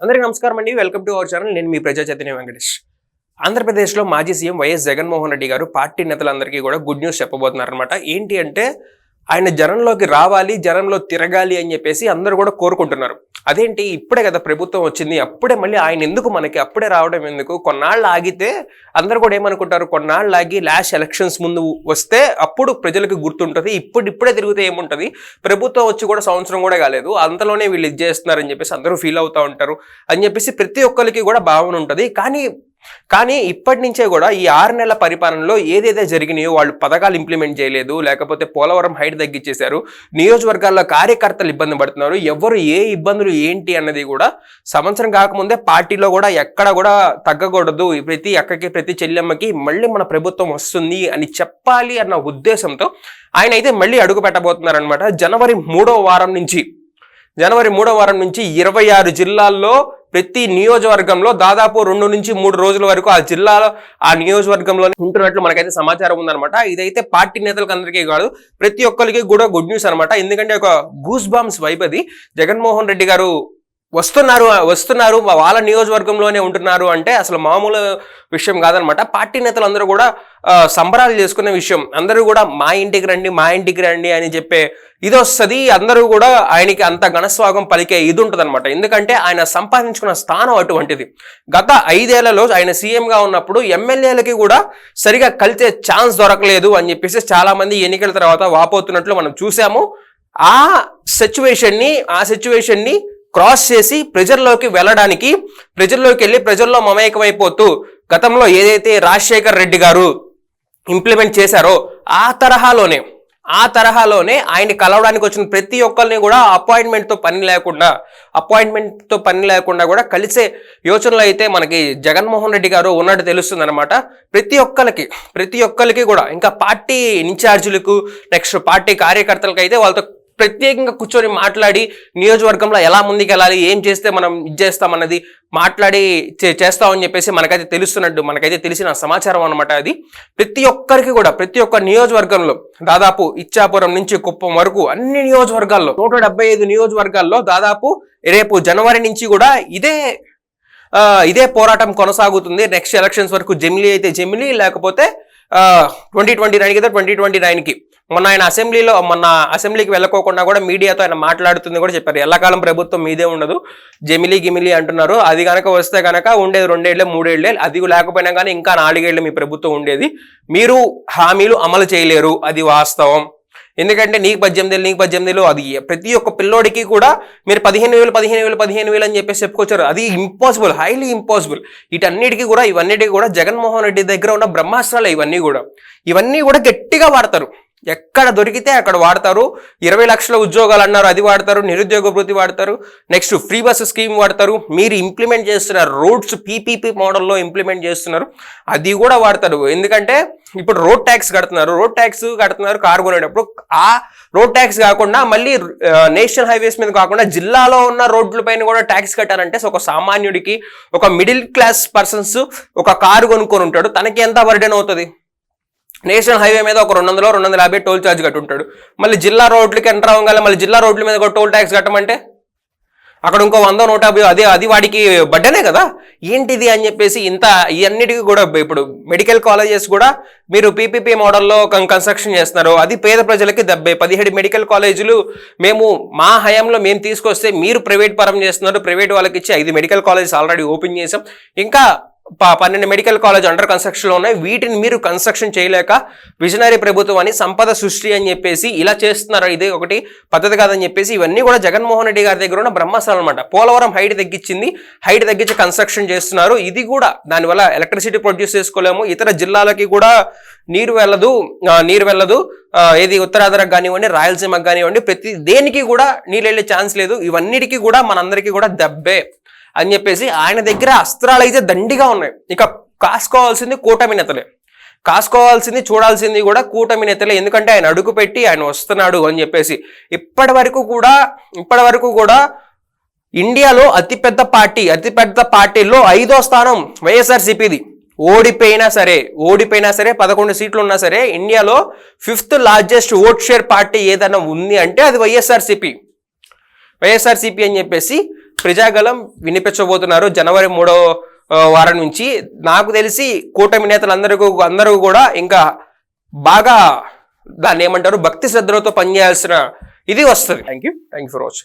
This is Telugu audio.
అందరికీ నమస్కారం అండి. వెల్కమ్ టు అవర్ ఛానల్ నేను మీ ప్రజా చైతన్య వెంకటేష్. ఆంధ్రప్రదేశ్లో మాజీ సీఎం వైఎస్ జగన్మోహన్ రెడ్డి గారు పార్టీ నేతలందరికీ కూడా గుడ్ న్యూస్ చెప్పబోతున్నారనమాట ఏంటి అంటే ఆయన జనంలోకి రావాలి జనంలో తిరగాలి అని చెప్పేసి అందరూ కూడా కోరుకుంటున్నారు. అదేంటి? ఇప్పుడే కదా ప్రభుత్వం వచ్చింది. అప్పుడే మళ్ళీ ఆయన ఎందుకు మనకి అప్పుడే రావడం ఎందుకు? కొన్నాళ్ళు ఆగితే అందరూ కూడా ఏమనుకుంటారు? కొన్నాళ్ళు ఆగి లాస్ట్ ఎలక్షన్స్ ముందు వస్తే అప్పుడు ప్రజలకు గుర్తుంటుంది. ఇప్పుడు ఇప్పుడే తిరిగితే ఏముంటుంది? ప్రభుత్వం వచ్చి కూడా సంవత్సరం కూడా కాలేదు. అంతలోనే వీళ్ళు ఇది చేస్తున్నారని చెప్పేసి అందరూ ఫీల్ అవుతూ ఉంటారు అని చెప్పేసి ప్రతి ఒక్కరికి కూడా భావన ఉంటుంది. కానీ కానీ ఇప్పటి నుంచే కూడా ఈ ఆరు నెలల పరిపాలనలో ఏదైతే జరిగినాయో వాళ్ళు పథకాలు ఇంప్లిమెంట్ చేయలేదు లేకపోతే పోలవరం హైట్ తగ్గించేశారు నియోజకవర్గాల్లో కార్యకర్తలు ఇబ్బంది పడుతున్నారు ఎవరు ఏ ఇబ్బందులు ఏంటి అన్నది కూడా సంవత్సరం కాకముందే పార్టీలో కూడా ఎక్కడ కూడా తగ్గకూడదు. ప్రతి అక్కకి ప్రతి చెల్లెమ్మకి మళ్ళీ మన ప్రభుత్వం వస్తుంది అని చెప్పాలి అన్న ఉద్దేశంతో ఆయన అయితే మళ్ళీ అడుగు పెట్టబోతున్నారనమాట జనవరి మూడో వారం నుంచి జనవరి మూడో వారం నుంచి ఇరవై ఆరు జిల్లాల్లో ప్రతి నియోజకవర్గంలో దాదాపు రెండు నుంచి మూడు రోజుల వరకు ఆ జిల్లాలో ఆ నియోజకవర్గంలో ఉంటున్నట్లు మనకైతే సమాచారం ఉందన్నమాట. ఇదైతే పార్టీ నేతలకు అందరికీ కాదు ప్రతి ఒక్కరికి కూడా గుడ్ న్యూస్ అనమాట ఎందుకంటే ఒక గూస్ బాంబ్స్ వైపు అది. జగన్మోహన్ రెడ్డి గారు వస్తున్నారు వస్తున్నారు వాళ్ళ నియోజకవర్గంలోనే ఉంటున్నారు అంటే అసలు మామూలు విషయం కాదనమాట. పార్టీ నేతలు అందరూ కూడా సంబరాలు చేసుకునే విషయం. అందరూ కూడా మా ఇంటికి రండి మా ఇంటికి రండి అని చెప్పే ఇది వస్తుంది. అందరూ కూడా ఆయనకి అంత ఘనస్వాగం పలికే ఇది ఉంటుంది ఎందుకంటే ఆయన సంపాదించుకున్న స్థానం అటువంటిది. గత ఐదేళ్ళలో ఆయన సీఎంగా ఉన్నప్పుడు ఎమ్మెల్యేలకి కూడా సరిగా కలిసే ఛాన్స్ దొరకలేదు అని చెప్పేసి చాలామంది ఎన్నికల తర్వాత వాపోతున్నట్లు మనం చూసాము. ఆ సిచ్యువేషన్ని ఆ సిచ్యువేషన్ని క్రాస్ చేసి ప్రజల్లోకి వెళ్ళడానికి ప్రజల్లోకి వెళ్ళి ప్రజల్లో మమేకమైపోతూ గతంలో ఏదైతే రాజశేఖర్ రెడ్డి గారు ఇంప్లిమెంట్ చేశారో ఆ తరహాలోనే ఆ తరహాలోనే ఆయన కలవడానికి వచ్చిన ప్రతి ఒక్కరిని కూడా అపాయింట్మెంట్తో పని లేకుండా అపాయింట్మెంట్తో పని లేకుండా కూడా కలిసే యోచనలో అయితే మనకి జగన్మోహన్ రెడ్డి గారు ఉన్నట్టు తెలుస్తుంది అనమాట ప్రతి ఒక్కరికి ప్రతి ఒక్కరికి కూడా ఇంకా పార్టీ ఇన్ఛార్జీలకు నెక్స్ట్ పార్టీ కార్యకర్తలకు అయితే వాళ్ళతో ప్రత్యేకంగా కూర్చొని మాట్లాడి నియోజకవర్గంలో ఎలా ముందుకెళ్ళాలి ఏం చేస్తే మనం ఇది చేస్తామన్నది మాట్లాడి చే- చేస్తామని చెప్పేసి మనకైతే తెలుస్తున్నట్టు మనకైతే తెలిసిన సమాచారం అనమాట అది. ప్రతి ఒక్కరికి కూడా ప్రతి ఒక్క నియోజకవర్గంలో దాదాపు ఇచ్చాపురం నుంచి కుప్పం వరకు అన్ని నియోజకవర్గాల్లో నూట డెబ్బై ఐదు నియోజకవర్గాల్లో దాదాపు రేపు జనవరి నుంచి కూడా ఇదే ఇదే పోరాటం కొనసాగుతుంది. నెక్స్ట్ ఎలక్షన్స్ వరకు జమిలీ అయితే జమిలీ లేకపోతే ట్వంటీ ట్వంటీ నైన్కి అయితే ట్వంటీ ట్వంటీ నైన్కి. మొన్న ఆయన అసెంబ్లీలో మొన్న అసెంబ్లీకి వెళ్ళకోకుండా కూడా మీడియాతో ఆయన మాట్లాడుతుంది కూడా చెప్పారు. ఎల్లకాలం ప్రభుత్వం మీదే ఉండదు. జమిలీ గిమిలీ అంటున్నారు. అది కనుక వస్తే కనుక ఉండేది రెండేళ్ళే మూడేళ్ళే అది లేకపోయినా కానీ ఇంకా నాలుగేళ్ళు మీ ప్రభుత్వం ఉండేది. మీరు హామీలు అమలు చేయలేరు. అది వాస్తవం. ఎందుకంటే నీకు పద్దెనిమిది ఏళ్ళు నీకు పద్దెనిమిది అది ప్రతి ఒక్క పిల్లోడికి కూడా మీరు పదిహేను వేలు పదిహేను వేలు పదిహేను వేలు అని చెప్పేసి చెప్పుకొచ్చారు. అది ఇంపాసిబుల్ హైలీ ఇంపాసిబుల్ వీటన్నిటికీ కూడా ఇవన్నిటికీ కూడా జగన్మోహన్ రెడ్డి దగ్గర ఉన్న బ్రహ్మాస్త్రాలు ఇవన్నీ కూడా. ఇవన్నీ కూడా గట్టిగా వాడతారు. ఎక్కడ దొరికితే అక్కడ వాడతారు. ఇరవై లక్షల ఉద్యోగాలు అన్నారు అది వాడతారు నిరుద్యోగ వృత్తి వాడతారు. నెక్స్ట్ ఫ్రీ బస్సు స్కీమ్ వాడతారు. మీరు ఇంప్లిమెంట్ చేస్తున్న రోడ్స్ పీపీపీ మోడల్లో ఇంప్లిమెంట్ చేస్తున్నారు. అది కూడా వాడతారు. ఎందుకంటే ఇప్పుడు రోడ్ ట్యాక్స్ కడుతున్నారు. రోడ్ ట్యాక్స్ కడుతున్నారు కారు కొనేటప్పుడు. ఆ రోడ్ ట్యాక్స్ కాకుండా మళ్ళీ నేషనల్ హైవేస్ మీద కాకుండా జిల్లాలో ఉన్న రోడ్ల పైన కూడా ట్యాక్స్ కట్టారంటే ఒక సామాన్యుడికి ఒక మిడిల్ క్లాస్ పర్సన్స్ ఒక కారు కొనుక్కొని ఉంటాడు. తనకి ఎంత బర్డెన్ అవుతుంది? నేషనల్ హైవే మీద ఒక రెండు వందలు రెండు వందల యాభై టోల్ ఛార్జ్ కట్టుంటాడు. మళ్ళీ జిల్లా రోడ్లకి ఎంటర్ అవ్వగల మళ్ళీ జిల్లా రోడ్ల మీద కూడా టోల్ ట్యాక్స్ కట్టమంటే? అక్కడ ఇంకో వంద నూట యాభై అదే అది వాడికి బడ్డనే కదా? ఏంటిది అని చెప్పేసి ఇంత ఇవన్నిటికీ కూడా ఇప్పుడు మెడికల్ కాలేజెస్ కూడా మీరు పీపీపీ మోడల్లో కన్స్ట్రక్షన్ చేస్తున్నారు. అది పేద ప్రజలకి దెబ్బే పదిహేడు మెడికల్ కాలేజీలు మేము మా హయాంలో మేము తీసుకొస్తే మీరు ప్రైవేట్ పరం చేస్తున్నారు. ప్రైవేట్ వాళ్ళకి ఇచ్చి ఐదు మెడికల్ కాలేజెస్ ఆల్రెడీ ఓపెన్ చేసాం ఇంకా పన్నెండు మెడికల్ కాలేజ్ అండర్ కన్స్ట్రక్షన్లో ఉన్నాయి. వీటిని మీరు కన్స్ట్రక్షన్ చేయలేక విజనరీ ప్రభుత్వం అని సంపద సృష్టి అని చెప్పేసి ఇలా చేస్తున్నారు. ఇది ఒకటి పద్ధతి కాదని చెప్పేసి ఇవన్నీ కూడా జగన్మోహన్ రెడ్డి గారి దగ్గర ఉన్న బ్రహ్మాస్త్రాలు అనమాట పోలవరం హైట్ తగ్గించింది. హైట్ తగ్గించి కన్స్ట్రక్షన్ చేస్తున్నారు. ఇది కూడా దానివల్ల ఎలక్ట్రిసిటీ ప్రొడ్యూస్ చేసుకోలేము. ఇతర జిల్లాలకి కూడా నీరు వెళ్ళదు. నీరు వెళ్ళదు. ఏది ఉత్తరాంధ్రకు కానివ్వండి రాయలసీమకు కానివ్వండి ప్రతి దేనికి కూడా నీళ్ళు వెళ్ళే ఛాన్స్ లేదు. ఇవన్నిటికీ కూడా మనందరికీ కూడా దెబ్బే. అని చెప్పేసి ఆయన దగ్గర అస్త్రాలు అయితే దండిగా ఉన్నాయి. ఇక కాసుకోవాల్సింది కూటమి నేతలే. కాసుకోవాల్సింది చూడాల్సింది కూడా కూటమి నేతలే. ఎందుకంటే ఆయన అడుగు పెట్టి ఆయన వస్తున్నాడు అని చెప్పేసి ఇప్పటి వరకు కూడా ఇప్పటి వరకు కూడా ఇండియాలో అతిపెద్ద పార్టీ అతిపెద్ద పార్టీల్లో ఐదో స్థానం వైఎస్ఆర్సీపీది. ఓడిపోయినా సరే ఓడిపోయినా సరే పదకొండు సీట్లు ఉన్నా సరే ఇండియాలో fifth largest vote share party ఏదైనా ఉంది అంటే అది వైఎస్ఆర్సీపీ. వైఎస్ఆర్సీపీ అని చెప్పేసి ప్రజాగలం వినిపించబోతున్నారు జనవరి మూడో వారం నుంచి. నాకు తెలిసి కూటమి నేతలందరికీ అందరూ కూడా ఇంకా బాగా దాన్ని ఏమంటారు భక్తి శ్రద్ధలతో పనిచేయాల్సిన ఇది వస్తుంది. Thank you thank you for watching